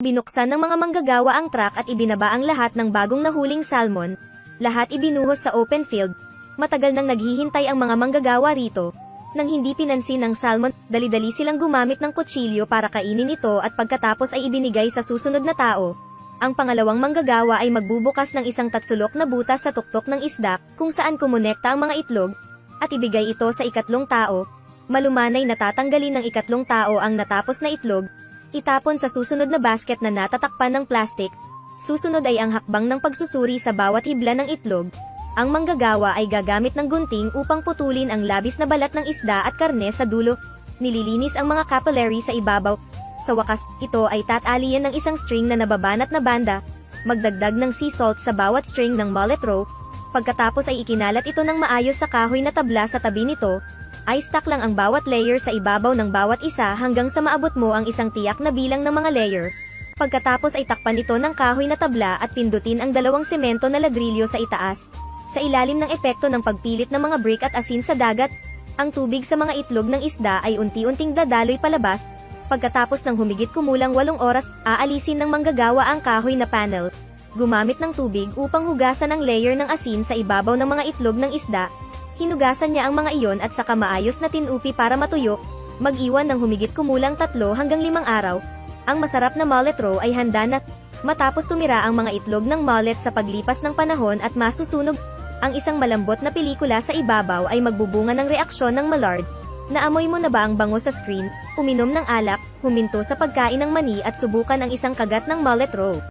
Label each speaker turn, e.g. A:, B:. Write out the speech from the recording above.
A: Binuksan ng mga manggagawa ang truck at ibinaba ang lahat ng bagong nahuling salmon. Lahat ibinuhos sa open field. Matagal nang naghihintay ang mga manggagawa rito. Nang hindi pinansin ang salmon, dali-dali silang gumamit ng kutsilyo para kainin ito at pagkatapos ay ibinigay sa susunod na tao. Ang pangalawang manggagawa ay magbubukas ng isang tatsulok na butas sa tuktok ng isda, kung saan kumonekta ang mga itlog, at ibigay ito sa ikatlong tao. Malumanay na tatanggalin ng ikatlong tao ang natapos na itlog, itapon sa susunod na basket na natatakpan ng plastic. Susunod ay ang hakbang ng pagsusuri sa bawat hibla ng itlog. Ang manggagawa ay gagamit ng gunting upang putulin ang labis na balat ng isda at karne sa dulo. Nililinis ang mga capillary sa ibabaw. Sa wakas, ito ay tatalian ng isang string na nababanat na banda. Magdagdag ng sea salt sa bawat string ng mullet rope. Pagkatapos ay ikinalat ito ng maayos sa kahoy na tabla sa tabi nito. Ice stack lang ang bawat layer sa ibabaw ng bawat isa hanggang sa maabot mo ang isang tiyak na bilang ng mga layer. Pagkatapos ay takpan ito ng kahoy na tabla at pindutin ang dalawang semento na ladrilyo sa itaas. Sa ilalim ng epekto ng pagpilit ng mga brick at asin sa dagat, ang tubig sa mga itlog ng isda ay unti-unting dadaloy palabas. Pagkatapos ng humigit kumulang walong oras, aalisin ng manggagawa ang kahoy na panel. Gumamit ng tubig upang hugasan ang layer ng asin sa ibabaw ng mga itlog ng isda. Hinugasan niya ang mga iyon at saka maayos na tinupi para matuyo. Mag-iwan ng humigit kumulang tatlo hanggang limang araw. Ang masarap na mullet roe ay handa na. Matapos tumira ang mga itlog ng mullet sa paglipas ng panahon at masusunog, ang isang malambot na pelikula sa ibabaw ay magbubunga ng reaksyon ng malard. Naamoy mo na ba ang bango sa screen? Uminom ng alak, huminto sa pagkain ng mani at subukan ang isang kagat ng mullet roe.